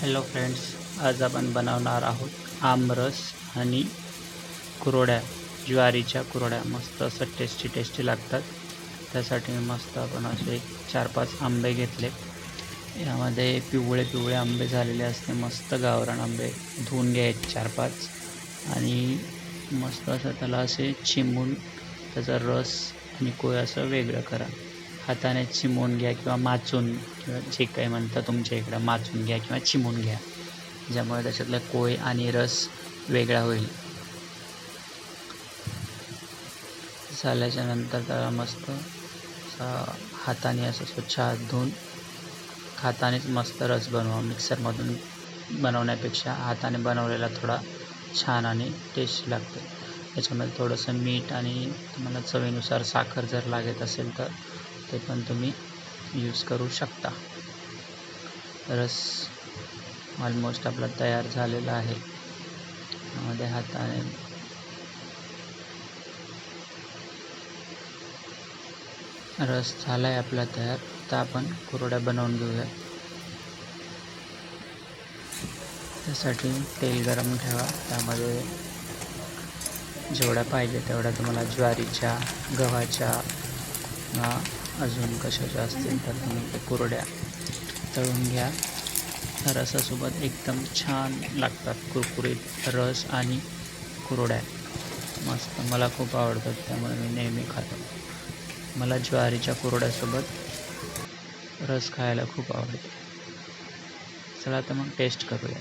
Hello friends आज आपण बनवणार आहोत आमरस आणि कुरोड्या. ज्वारीच्या कुरोड्या. मस्त असं टेस्टी टेस्टी लागतात. त्यासाठी मस्त आपण असे चार पाच आंबे घेतले. यामध्ये पिवळे पिवळे आंबे झालेले असते. मस्त गावरान आंबे धुवून घ्यायचे चार पाच आणि मस्त असं त्याला असे चिमून त्याचा रस आणि कोय असं वेगळं करा. हाताने चिमून घ्या किंवा माचून किंवा जे काही म्हणता तुमच्या इकडं माचून घ्या किंवा चिमून घ्या. ज्यामुळे त्याच्यातला कोय आणि रस वेगळा होईल. झाल्याच्यानंतर त्याला मस्त हाताने असं स्वच्छ हात धुवून हातानेच मस्त रस बनवा. मिक्सरमधून बनवण्यापेक्षा हाताने बनवलेला थोडा छान आणि टेस्ट लागतो. त्याच्यामध्ये थोडंसं मीठ आणि तुम्हाला चवीनुसार साखर जर लागत असेल तर ते पण तुम्ही यूज करू शकता. रस ऑलमोस्ट आपला तयार झालेला आहे. त्यामध्ये हाताने रस झाला आहे आपला तयार. तर आपण कुरड्या बनवून घेऊया. त्यासाठी तेल गरम ठेवा. त्यामध्ये जेवढ्या पाहिजे तेवढ्या तुम्हाला ज्वारीच्या गव्हाच्या अजून कशाच्या असतील तर तुम्ही ते कुरड्या तळून घ्या. रसासोबत एकदम छान लागतात कुरकुरीत रस आणि कुरड्या. मस्त मला खूप आवडतात त्यामुळे मी नेहमी खातो. मला ज्वारीच्या कुरड्यासोबत रस खायला खूप आवडतो. चला तर मग टेस्ट करूया